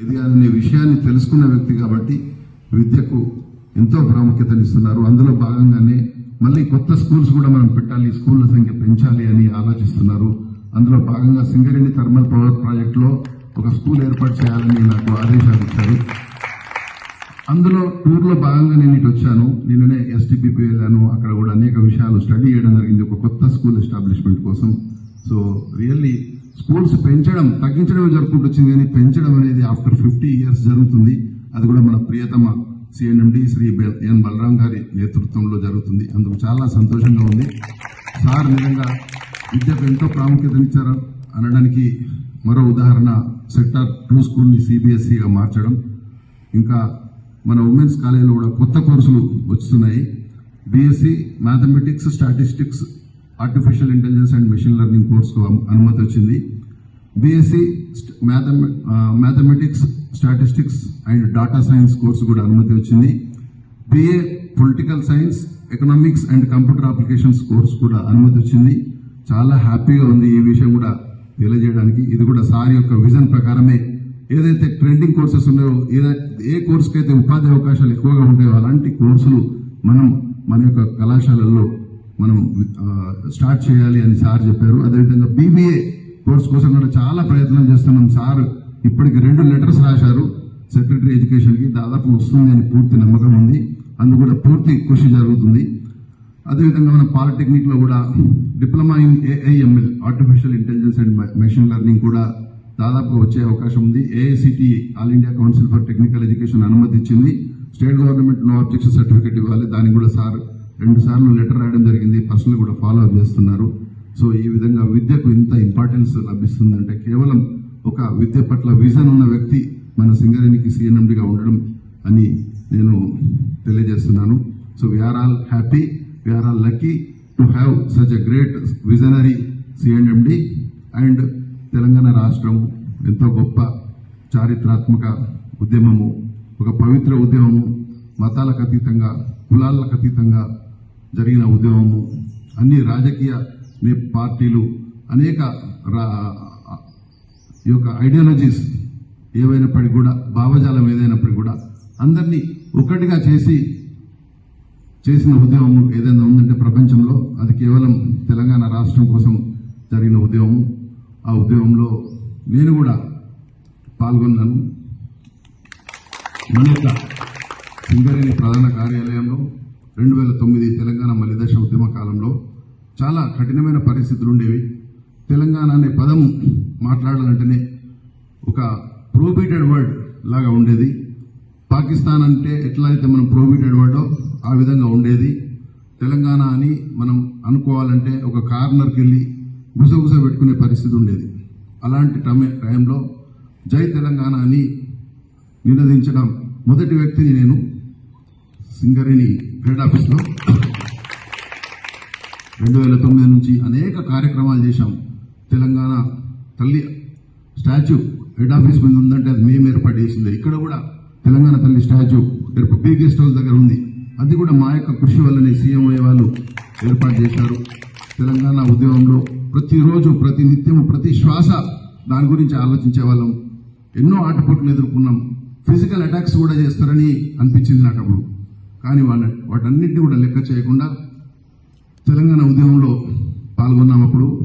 ఎదగాలనే విషయాన్ని తెలుసుకున్న వ్యక్తి కాబట్టి విద్యకు ఎంతో ప్రాముఖ్యతనిస్తున్నారు. అందులో భాగంగానే మళ్ళీ కొత్త స్కూల్స్ కూడా మనం పెట్టాలి స్కూళ్ళ సంఖ్య పెంచాలి అని ఆలోచిస్తున్నారు. అందులో భాగంగా సింగరేణి థర్మల్ పవర్ ప్రాజెక్ట్లో ఒక స్కూల్ ఏర్పాటు చేయాలని నాకు ఆదేశాలు ఇచ్చారు. అందులో టూర్లో భాగంగా నేను ఇటు వచ్చాను. నిన్ననే ఎస్టీపీపీ వెళ్ళాను. అక్కడ కూడా అనేక విషయాలు స్టడీ చేయడం జరిగింది. ఒక కొత్త స్కూల్ ఎస్టాబ్లిష్మెంట్ కోసం సో రియల్లీ స్కూల్స్ పెంచడం తగ్గించడమే జరుపుకుంటూ వచ్చింది కానీ పెంచడం అనేది ఆఫ్టర్ ఫిఫ్టీ ఇయర్స్ జరుగుతుంది. అది కూడా మన ప్రియతమ సిఎన్ఎండి శ్రీ ఎన్ బలరాం గారి నేతృత్వంలో జరుగుతుంది. అందుకు చాలా సంతోషంగా ఉంది. సార్ నిజంగా విద్యకు ఎంతో ప్రాముఖ్యతనిచ్చారు. అనడానికి మరో ఉదాహరణ సెక్టార్ టూ స్కూల్ని సిబిఎస్ఈగా మార్చడం. ఇంకా మన ఉమెన్స్ కాలేజీలో కూడా కొత్త కోర్సులు వస్తున్నాయి. BSc mathematics statistics artificial intelligence and machine learning కోర్సుకు అనుమతి వచ్చింది. BSc మ్యాథమె mathematics statistics and data science course కూడా అనుమతి వచ్చింది. BA political science economics and computer applications course కూడా అనుమతి వచ్చింది. చాలా హ్యాపీగా ఉంది ఈ విషయం కూడా తెలియజేయడానికి. ఇది కూడా సార్ యొక్క విజన్ ప్రకారమే. ఏదైతే ట్రెండింగ్ కోర్సెస్ ఉన్నాయో ఏదైతే ఏ కోర్సుకైతే ఉపాధి అవకాశాలు ఎక్కువగా ఉంటాయో అలాంటి కోర్సులు మనం మన యొక్క కళాశాలల్లో మనం స్టార్ట్ చేయాలి అని సార్ చెప్పారు. అదేవిధంగా బీబీఏ కోర్స్ కోసం కూడా చాలా ప్రయత్నం చేస్తున్నాం సార్. ఇప్పటికి రెండు లెటర్స్ రాశారు. సెక్రటరీ ఎడ్యుకేషన్కి దాదాపు వస్తుంది అని పూర్తి నమ్మకం ఉంది. అందుకు కూడా పూర్తి కృషి జరుగుతుంది. అదేవిధంగా మన పాలిటెక్నిక్లో కూడా diploma in AIML artificial intelligence and machine learning కూడా దాదాపు వచ్చే అవకాశం ఉంది. AICT all India council for technical education అనుమతి ఇచ్చింది state government no objection certificate ఇవ్వాలి. దానికి కూడా సార్ రెండు సార్లు లెటర్ రాయడం జరిగింది పర్సనల్ కూడా ఫాలో అప్ చేస్తున్నారు. సో ఈ విధంగా విద్యకు ఇంత ఇంపార్టెన్స్ లభిస్తుందంటే కేవలం ఒక విద్య పట్ల విజన్ ఉన్న వ్యక్తి మన సింగరేణికి సీఎండిగా ఉండడం అని నేను తెలియజేస్తున్నాను. So we are all happy we are all lucky to have such a great visionary CMD and Telangana రాష్ట్రం ఎంతో గొప్ప చారిత్రాత్మక ఉద్యమము ఒక పవిత్ర ఉద్యమము మతాలకు అతీతంగా కులాలకు అతీతంగా జరిగిన ఉద్యమము. అన్ని రాజకీయ పార్టీలు అనేక రా- ఈ యొక్క ఐడియాలజీస్ ఏవైనప్పటికీ కూడా భావజాలం ఏదైనప్పటికీ కూడా అందరినీ ఒక్కటిగా చేసి చేసిన ఉద్యమం ఏదైనా ఉందంటే ప్రపంచంలో అది కేవలం తెలంగాణ రాష్ట్రం కోసం జరిగిన ఉద్యమం ఆ ఉద్యమంలో నేను కూడా పాల్గొన్నాను. మన యొక్క సింగరేణి ప్రధాన కార్యాలయంలో రెండు వేల తొమ్మిది తెలంగాణ మలిదశ ఉద్యమ కాలంలో చాలా కఠినమైన పరిస్థితులు ఉండేవి తెలంగాణ అనే పదం మాట్లాడాలంటేనే ఒక ప్రోబిటెడ్ వర్డ్ లాగా ఉండేది. పాకిస్తాన్ అంటే ఎట్లా అయితే మనం ప్రోబిటెడ్ వర్డో ఆ విధంగా ఉండేది. తెలంగాణ అని మనం అనుకోవాలంటే ఒక కార్నర్కి వెళ్ళి గుసగుస పెట్టుకునే పరిస్థితి ఉండేది అలాంటి టైం- టైంలో జై తెలంగాణ అని నినదించడం మొదటి వ్యక్తిని నేను సింగరేణి హెడ్ ఆఫీస్లో రెండు వేల తొమ్మిది నుంచి అనేక కార్యక్రమాలు చేశాం. తెలంగాణ తల్లి స్టాచ్యూ హెడ్ ఆఫీస్ మీద ఉందంటే అది మేము ఏర్పాటు చేసింది. ఇక్కడ కూడా తెలంగాణ తల్లి స్టాచ్యూ బీ గెస్ట్ హౌస్ దగ్గర ఉంది. అది కూడా మా యొక్క కృషి వల్లనే సీఎంఐ వాళ్ళు ఏర్పాటు చేశారు. తెలంగాణ ఉద్యమంలో ప్రతిరోజు ప్రతి నిత్యము ప్రతి శ్వాస దాని గురించి ఆలోచించే వాళ్ళం. ఎన్నో ఆటపోట్లు ఎదుర్కొన్నాం. ఫిజికల్ అటాక్స్ కూడా చేస్తారని అనిపించింది నాకు అప్పుడు. కానీ వాటన్నిటిని కూడా లెక్క చేయకుండా తెలంగాణ ఉద్యమంలో పాల్గొన్నామప్పుడు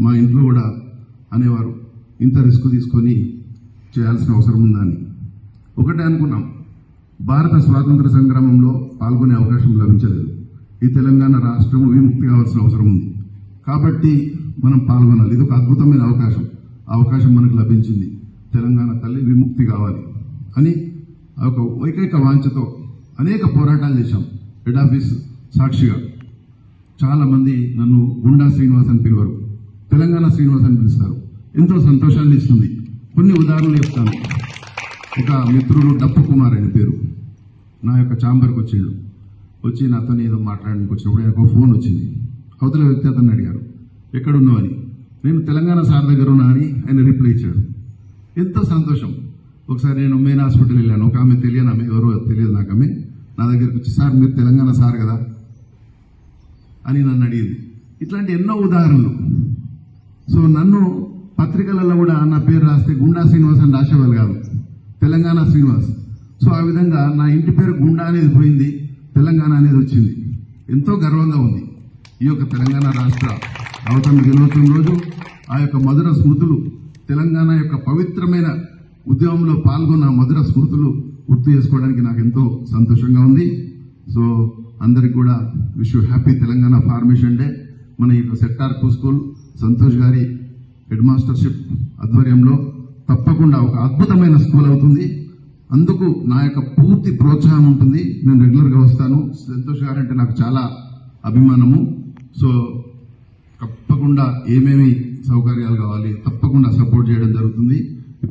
మా ఇంట్లో కూడా అనేవారు ఇంత రిస్క్ తీసుకొని చేయాల్సిన అవసరం ఉందా అని. ఒకటే అనుకున్నాం. భారత స్వాతంత్ర సంగ్రామంలో పాల్గొనే అవకాశం లభించలేదు. ఈ తెలంగాణ రాష్ట్రం విముక్తి కావాల్సిన అవసరం ఉంది. కాబట్టి మనం పాల్గొనాలి. ఇది ఒక అద్భుతమైన అవకాశం. ఆ అవకాశం మనకు లభించింది. తెలంగాణ తల్లి విముక్తి కావాలి అని ఒక ఏకైక వాంఛతో అనేక పోరాటాలు చేశాం. హెడ్ ఆఫీస్ సాక్షిగా. చాలా మంది నన్ను గుండా శ్రీనివాస్ అని పిలువరు. తెలంగాణ శ్రీనివాస్ అని పిలుస్తారు. ఎంతో సంతోషాన్ని ఇస్తుంది. కొన్ని ఉదాహరణలు చెప్తాను. ఒక మిత్రుడు డప్పు కుమార్ అనే పేరు. నా యొక్క ఛాంబర్కి వచ్చాడు. వచ్చి నాతో ఏదో మాట్లాడడానికి వచ్చినప్పుడు నాకు ఫోన్ వచ్చింది. అవతల వ్యక్తి అతన్ని అడిగారు. ఎక్కడున్నావు? అని. నేను తెలంగాణ సార్ దగ్గర ఉన్నా అని ఆయన రిప్లై ఇచ్చాడు. ఎంతో సంతోషం. ఒకసారి నేను మెయిన్ హాస్పిటల్ వెళ్ళాను. ఒక ఆమె తెలియను ఆమె ఎవరో తెలియదు నాకు ఆమె. నా దగ్గరకు వచ్చి సార్ మీరు తెలంగాణ సార్ కదా? అని నన్ను అడిగింది. ఇట్లాంటి ఎన్నో ఉదాహరణలు. సో నన్ను పత్రికలలో కూడా నా పేరు రాస్తే గుండా శ్రీనివాస్ అని రాసేవాళ్ళు కాదు. తెలంగాణ శ్రీనివాస్. సో ఆ విధంగా నా ఇంటి పేరు గుండా అనేది పోయింది తెలంగాణ అనేది వచ్చింది. ఎంతో గర్వంగా ఉంది. ఈ యొక్క తెలంగాణ రాష్ట్ర అవతరణ దినోత్సవం రోజు ఆ యొక్క మధుర స్మృతులు తెలంగాణ యొక్క పవిత్రమైన ఉద్యమంలో పాల్గొన్న మధుర స్మృతులు గుర్తు చేసుకోవడానికి నాకు ఎంతో సంతోషంగా ఉంది. సో అందరికి కూడా wish happy Telangana formation day మన ఈ సెట్టార్ స్కూల్ సంతోష్ గారి హెడ్ మాస్టర్షిప్ ఆధ్వర్యంలో తప్పకుండా ఒక అద్భుతమైన స్కూల్ అవుతుంది. అందుకు నా యొక్క పూర్తి ప్రోత్సాహం ఉంటుంది. నేను రెగ్యులర్గా వస్తాను. సంతోష్ గారు అంటే నాకు చాలా అభిమానము. సో తప్పకుండా ఏమేమి సౌకర్యాలు కావాలి తప్పకుండా సపోర్ట్ చేయడం జరుగుతుంది.